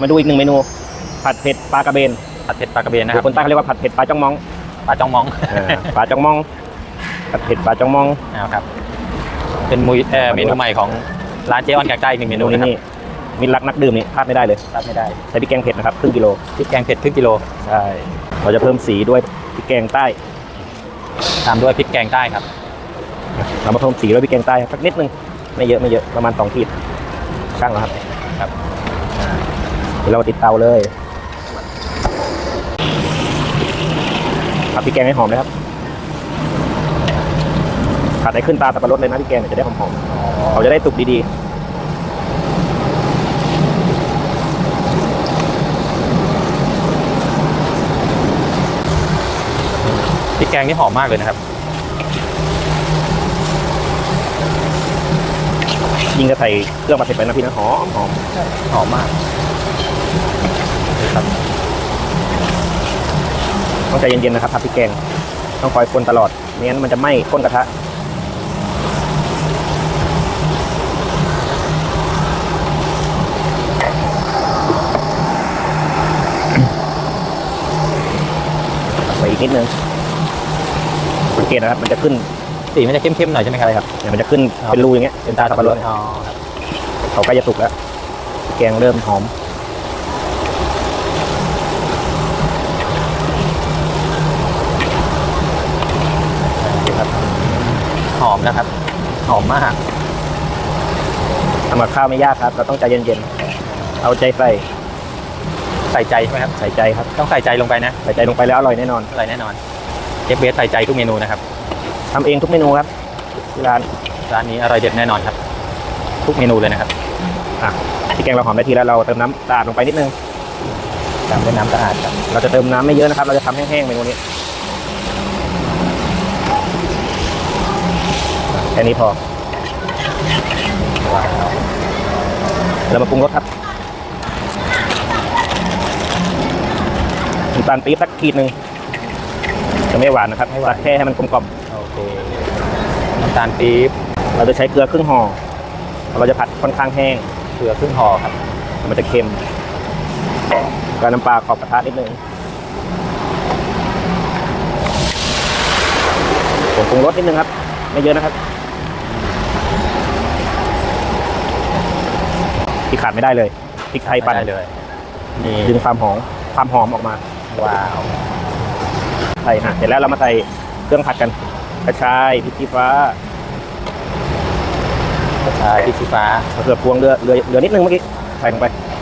มาดูอีกหนึ่งเมนู ผัดเผ็ดปลากระเบนผัดเผ็ดปลากระเบนหนะรืคอรับคนใต้เขาเรียกว่าผัดเผ็ดปลาจ้องมองปลาจ้องมองอ่าปลาจ้องมองผัดเผ็ดปลาจ้องมองนะครับ เป็นมุยเอ่อเมนูใหม่ของร้านเจออนแกงใต้อีกหนึ่งเมเมนูนูนี้นะครับนี่มิตรรักนักดื่มนี่พลาดไม่ได้เลยพลาดไม่ได้ใช้พริกแกงเผ็ดนะครับครึ่งกิโลพริกแกงเผ็ดครึ่งกิโลใช่เราจะเพิ่มสีด้วยพริกแกงใต้ตามด้วยพริกแกงใต้ครับเรามาเพิ่มสีด้วยพริกแกงใต้สักนิดนึงไม่เยอะไม่เยอะประมาณสองขีดช่างแล้วครับครับ เดี๋ยวเรามาติดเตาเลยผัดพริกแกงให้หอมนะครับผัดให้ขึ้นตาสับปะรดเลยนะพริกแกงเนี่ยจะได้หอมๆเขาจะได้สุกดีพริกแกงนี่หอมมากเลยนะครับๆยิ่งจะใส่เครื่องผัดเผ็ดไปนะพี่นะหอมหอมหอมมากนี่ ครับต้องใจเย็นๆนะครับผัดพริกแกงต้องคอยคนตลอดไม่งั้นมันจะไหม้ก้นกระทะใส่อีกนิดนึงสังเกตนะครับ มันจะขึ้นสีมันจะเข้มๆหน่อยใช่ไหมครับครับเนี่ยมันจะขึ้นเป็นรูอย่างเงี้ยเป็นตาสับปะรดอ๋อครับเขาใกล้จะสุกแล้ว แกงเริ่มหอม อมนะครับ หอมมากทำกับข้าวไม่ยากครับ เราต้องใจเย็นๆ เอาใจใส่ใส่ใจใช่ไหมครับ ใส่ใจครับ ต้องใส่ใจลงไปนะ ใส่ใจลงไปแล้วอร่อยแน่นอนอะไรแน่นอนเจฟเบสใส่ใจทุกเมนูนะครับทำเองทุกเมนูครับที่ร้านร้านนี้อร่อยเด็ดแน่นอนครับ ทุกเมนูเลยนะครับอะที่แกงเราหอมได้ทีแล้วเราเติมน้ำสะอาดลงไปนิดนึงตามด้วยน้ำสะอาดครับ เราจะเติมน้ำไม่เยอะนะครับ เราจะทำแห้งๆเมนูนี้ แค่นี้พอว้าวเรามาปรุงรสครับน้ำตาลปี๊บสักขีดหนึ่งจะไม่หวานนะครับตัดแค่ให้มันกลมกล่อมโอเคน้ำตาลปี๊บเราจะใช้เกลือครึ่งห่อเราจะผัดค่อนข้างแห้งเกลือครึ่งห่อครับ มันจะเค็มการน้ำปลาขอบกระทะนิดนึงผมปรุงรสนิดนึงครับ ไม่เยอะนะครับ ที่ขาดไม่ได้เลยพริกไทยปั่นได้เลยนี่ดึงความหอมความหอมออกมา ว้าวใส่อะเสร็จแล้วเรามาใส่เครื่องผัดกัน กระชายพริกชี้ฟ้ากระชายพริกชี้ฟ้ามะเขือพวงเรือเรือเรือนิดนึงเมื่อกี้ใส่ลงไปค